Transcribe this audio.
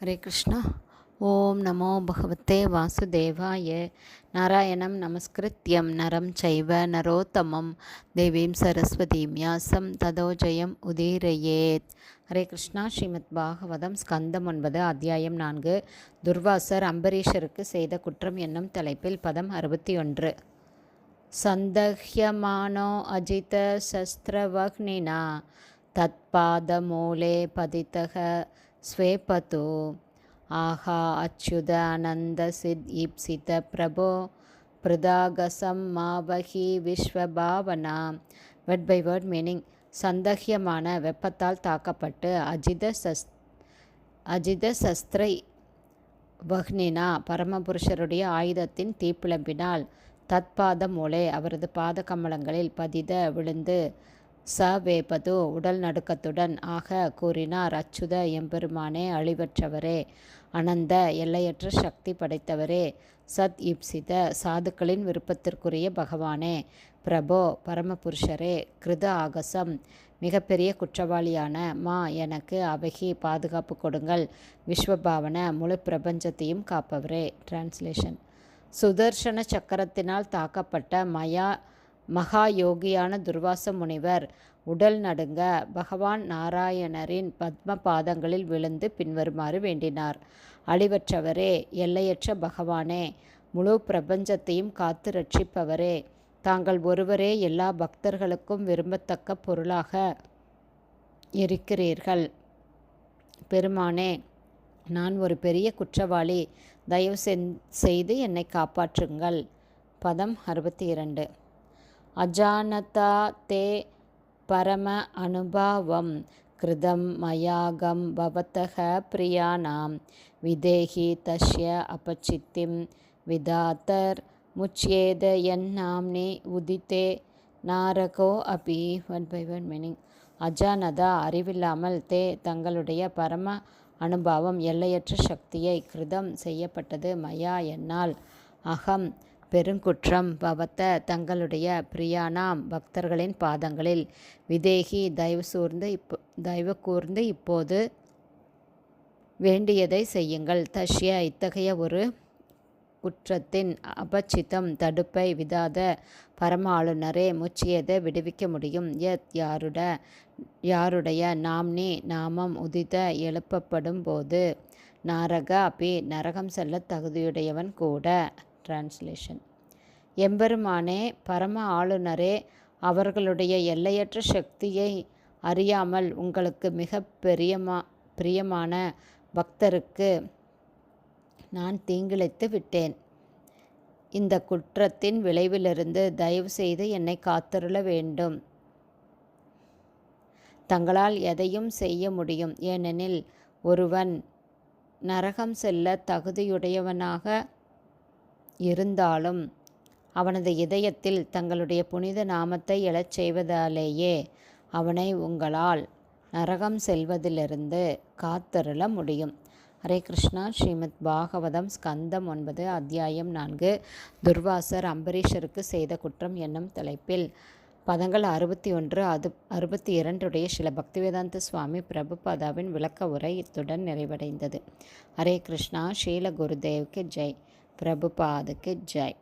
ஹரே கிருஷ்ணா. ஓம் நமோ பகவத்தே வாசுதேவாய. நாராயணம் நமஸ்கிருத்யம் நரம் சைவ நரோத்தமம். தேவீம் சரஸ்வதீம் யாசம் ததோஜயம் உதீரயேத். ஹரே கிருஷ்ணா. ஸ்ரீமத் பாகவதம் ஸ்கந்தம் ஒன்பது அத்தியாயம் நான்கு. துர்வாசர் அம்பரீஷருக்கு செய்த குற்றம் என்னும் தலைப்பில் பதம் அறுபத்தி ஒன்று சந்தஹ்யமானோ அஜித சஸ்திரவக்னினா தத்பாதமூலே பதித்தக ஸ்வேபது ஆஹா அச்சுத அனந்த சித் ஈப்சித பிரபோ பிரதாகசம் மாவகி விஸ்வபாவனா. வேர்ட் பை வேர்ட் மீனிங் சந்தகியமான வெப்பத்தால் தாக்கப்பட்டு அஜித சஸ் அஜித சஸ்திரை வஹ்னினா பரமபுருஷருடைய ஆயுதத்தின் தீப்பிழம்பினால் தத்பாத மூலே அவரது பாத கமலங்களில் பதித விழுந்து ச வேபது உடல் நடுக்கத்துடன் ஆக கூறினார். அச்சுத எம்பெருமானே அழிவற்றவரே அனந்த எல்லையற்ற சக்தி படைத்தவரே சத் இப்சித சாதுக்களின் விருப்பத்திற்குரிய பகவானே பிரபோ பரமபுருஷரே கிருத ஆகசம் மிகப்பெரிய குற்றவாளியான மா எனக்கு அபகி பாதுகாப்பு கொடுங்கள். விஸ்வபாவன முழு பிரபஞ்சத்தையும் காப்பவரே. டிரான்ஸ்லேஷன் சுதர்சன சக்கரத்தினால் தாக்கப்பட்ட மயா மகா யோகியான துர்வாச முனிவர். உடல் நடுங்க பகவான் நாராயணரின் பத்ம பாதங்களில் விழுந்து பின்வருமாறு வேண்டினார். அழிவற்றவரே எல்லையற்ற பகவானே முழு பிரபஞ்சத்தையும் காத்து ரட்சிப்பவரே தாங்கள் ஒருவரே எல்லா பக்தர்களுக்கும் விரும்பத்தக்க பொருளாக இருக்கிறீர்கள். பெருமானே நான் ஒரு பெரிய குற்றவாளி. தயவு செய்து என்னை காப்பாற்றுங்கள் பதம் அறுபத்தி இரண்டு. அஜானதா தே பரம அனுபாவம் கிருதம் மயாகம் பவத்தக பிரியாணாம். விதேகி தஷ்ய அபச்சித்திம் விதாத்தர் முச்சியேத என் நாம்னி உதித்தே. நாரகோ அபி ஒன் பை ஒன் மீனிங் அஜானதா அறிவில்லாமல் தே தங்களுடைய பரம அனுபவம் எல்லையற்ற சக்தியை கிருதம் செய்யப்பட்டது. மயா என்னால் அகம் பெருங்குற்றம் பவத்த தங்களுடைய பிரியானாம் பக்தர்களின் பாதங்களில். விதேகி தயவு சூர்ந்து இப்போ தயவு கூர்ந்து இப்போது வேண்டியதை செய்யுங்கள். தஷ்ய இத்தகைய ஒரு குற்றத்தின் அபச்சித்தம் தடுப்பை விதாத பரம ஆளுநரே முச்சியதை விடுவிக்க முடியும். எத் யாருட யாருடைய நாம்னி நாமம் உதித எழுப்பப்படும் போது நாரக அப்பி நரகம் செல்ல தகுதியுடையவன் கூட. டிரான்ஸ்லேஷன் எம்பெருமானே பரம ஆளுநரே அவர்களுடைய எல்லையற்ற சக்தியை அறியாமல் உங்களுக்கு மிக பெரியமா பிரியமான பக்தருக்கு நான் தீங்கிழைத்து விட்டேன். இந்த குற்றத்தின் விளைவிலிருந்து தயவு செய்து என்னை காத்தருள வேண்டும். தங்களால் எதையும் செய்ய முடியும். ஏனெனில் ஒருவன் நரகம் செல்ல தகுதியுடையவனாக இருந்தாலும் அவனது இதயத்தில் தங்களுடைய புனித நாமத்தை எழச் செய்வதாலேயே அவனை உங்களால் நரகம் செல்வதிலிருந்து காத்தருள முடியும். ஹரே கிருஷ்ணா. ஸ்ரீமத் பாகவதம் ஸ்கந்தம் ஒன்பது அத்தியாயம் நான்கு. துர்வாசர் அம்பரீஷருக்கு செய்த குற்றம் என்னும் தலைப்பில் பதங்கள் அறுபத்தி ஒன்று அது அறுபத்தி இரண்டுடைய சில பக்திவேதாந்த சுவாமி பிரபுபாதாவின் விளக்க உரை இத்துடன் நிறைவடைந்தது. ஹரே கிருஷ்ணா. ஸ்ரீல குருதேவுக்கு ஜெய். பிரபுபாதுக்கு ஜெய்.